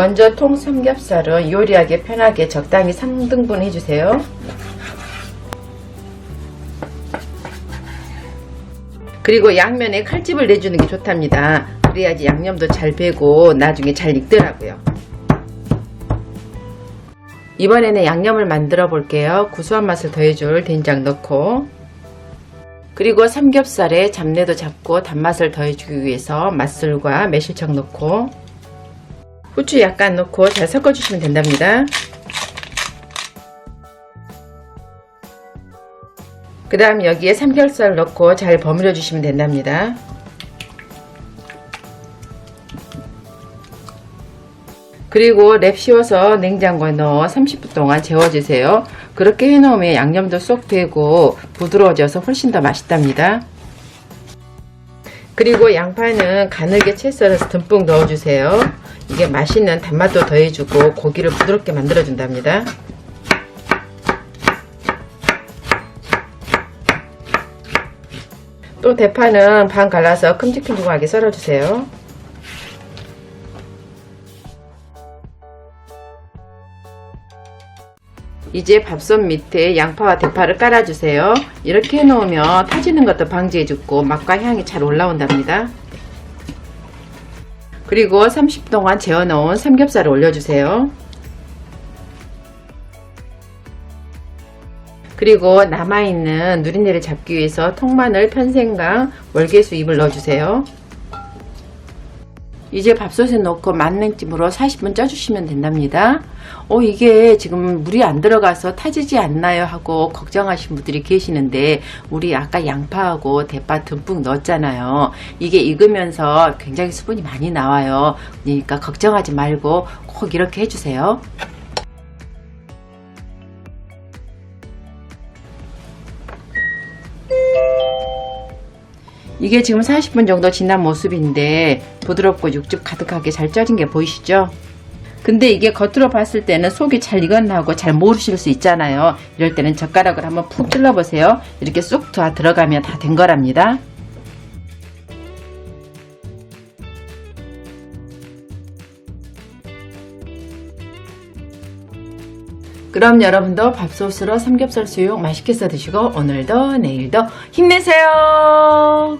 먼저 통 삼겹살은 요리하기 편하게 적당히 3등분 해주세요. 그리고 양면에 칼집을 내주는 게 좋답니다. 그래야지 양념도 잘 배고 나중에 잘 익더라고요. 이번에는 양념을 만들어 볼게요. 구수한 맛을 더해줄 된장 넣고 그리고 삼겹살에 잡내도 잡고 단맛을 더해주기 위해서 맛술과 매실청 넣고 후추 약간 넣고 잘 섞어주시면 된답니다. 그 다음 여기에 삼겹살 넣고 잘 버무려 주시면 된답니다. 그리고 랩 씌워서 냉장고에 넣어 30분 동안 재워주세요. 그렇게 해놓으면 양념도 쏙 배고 부드러워져서 훨씬 더 맛있답니다. 그리고 양파는 가늘게 채 썰어서 듬뿍 넣어주세요. 이게 맛있는 단맛도 더해주고 고기를 부드럽게 만들어준답니다. 또 대파는 반 갈라서 큼직큼직하게 썰어주세요. 이제 밥솥 밑에 양파와 대파를 깔아주세요. 이렇게 해놓으면 타지는 것도 방지해주고 맛과 향이 잘 올라온답니다. 그리고 30분 동안 재워놓은 삼겹살을 올려주세요. 그리고 남아있는 누린내를 잡기 위해서 통마늘, 편생강, 월계수 잎을 넣어주세요. 이제 밥솥에 넣고 만능찜으로 40분 쪄주시면 된답니다. 어, 이게 지금 물이 안 들어가서 타지지 않나요? 하고 걱정하신 분들이 계시는데, 우리 아까 양파하고 대파 듬뿍 넣었잖아요. 이게 익으면서 굉장히 수분이 많이 나와요. 그러니까 걱정하지 말고 꼭 이렇게 해주세요. 이게 지금 40분 정도 지난 모습인데 부드럽고 육즙 가득하게 잘 쪄진 게 보이시죠? 근데 이게 겉으로 봤을 때는 속이 잘 익었나 하고 잘 모르실 수 있잖아요. 이럴 때는 젓가락을 한번 푹 찔러보세요. 이렇게 쑥다 들어가면 다 된 거랍니다. 그럼 여러분도 밥솥으로 삼겹살 수육 맛있게 써 드시고 오늘도 내일도 힘내세요.